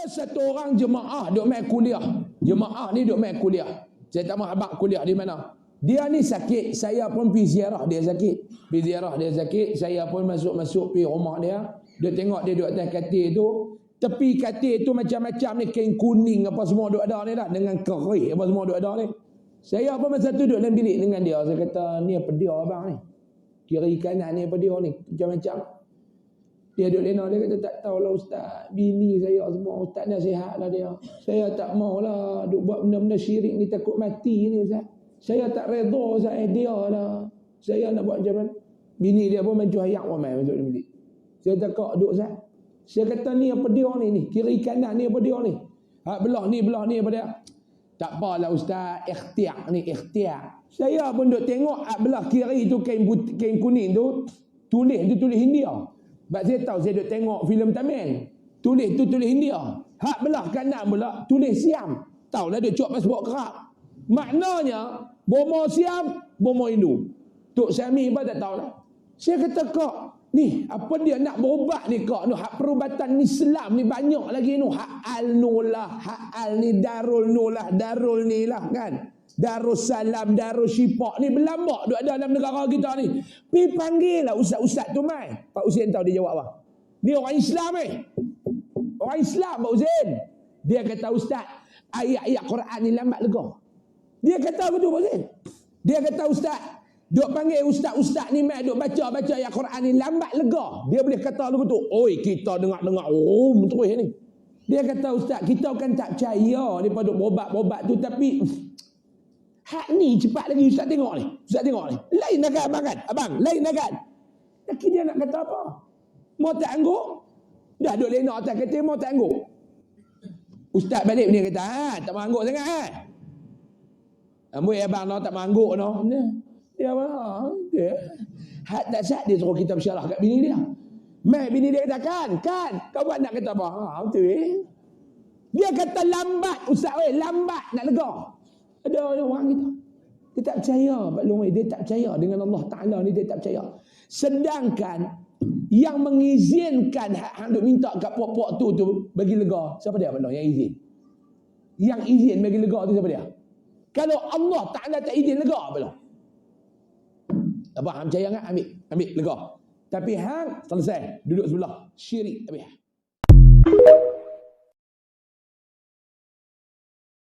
Ada satu orang jemaah duk main kuliah. Jemaah ni duk main kuliah. Saya tak mahu abang kuliah di mana. Dia ni sakit, saya pun pergi ziarah dia sakit. Pergi ziarah dia sakit, saya pun masuk-masuk pergi rumah dia. Dia tengok dia duduk atas katil tu. Tepi katil tu macam-macam ni kain kuning apa semua duduk ada ni lah. Dengan kerih apa semua duduk ada ni. Saya pun masa tu duduk dalam bilik dengan dia. Saya kata, ni apa dia abang ni? Kiri kanan ni apa dia ni? Macam-macam. Dia duduk lena, dia kata tak tahulah ustaz. Bini saya semua, ustaz nasihat lah dia. Saya tak maulah duk buat benda-benda syirik ni takut mati ni ustaz. Saya tak reda ustaz eh, dia lah. Saya nak buat macam mana? Bini dia pun main ayak pun main masuk bilik. Saya takut duduk ustaz. Saya kata ni apa dia ni ni? Kiri kanan ni apa dia ni? Ha, belah ni, belah ni apa dia? Tak apalah ustaz, ikhtiar ni, ikhtiar. Saya pun duk tengok belah kiri tu kain, kain kuning tu, tulis, tu tulis India. Sebab saya tahu saya duk tengok filem Tamil. Tulis tu tulis India. Hak belah kanan pula tulis Siam. Tahu lah dia cuak pasport kerap. Maknanya bomo Siam, bomo Hindu. Tok Sami pun tak tahu lah. Saya kata kok, ni apa dia nak berubat ni kok? No, hak perubatan Islam ni banyak lagi nu. Hak al-nulah, hak al ni darul nulah, darul ni lah kan. Darussalam, Darussyifa ni berlambak duk ada dalam negara kita ni. Pi panggil lah ustaz-ustaz tu mai. Pak Husin tahu dia jawab apa? Dia orang Islam eh. Orang Islam Pak Husin. Dia kata ustaz, ayat-ayat Quran ni lambat lega. Dia kata betul Pak Husin. Dia kata ustaz, duk panggil ustaz-ustaz ni mai duk baca-baca ayat Quran ni lambat lega. Dia boleh kata lu betul. Oi, kita dengar-dengar oh terus ni. Dia kata ustaz, kita kan tak percaya daripada berobat-berobat tu tapi Hak ni cepat lagi Ustaz tengok ni. Ustaz tengok ni. Lain nak abang kan? Abang, lain nak kan? Laki dia nak kata apa? Mau tak angguk? Dah duduk lena atas kata mau tak angguk? Ustaz balik ni kata, ha, tak mau angguk sangat kan? Amboi abang no tak mau angguk no. Dia apa? Dia. Hak tak sat dia suruh kita bersyarah kat bini dia. Mai bini dia kata kan, kan. Kau buat nak kata apa? Ha, betul eh. Dia kata lambat Ustaz weh, lambat nak lega. Ada orang kita. Dia tak percaya Pak Long Dia tak percaya dengan Allah Ta'ala ni dia tak percaya. Sedangkan yang mengizinkan hak duk minta kat puak-puak tu tu bagi lega. Siapa dia Pak Long yang izin? Yang izin bagi lega tu siapa dia? Kalau Allah Ta'ala tak izin lega apa Long? Apa hang percaya kan? Ambil, ambil lega. Tapi hang selesai duduk sebelah syirik habis.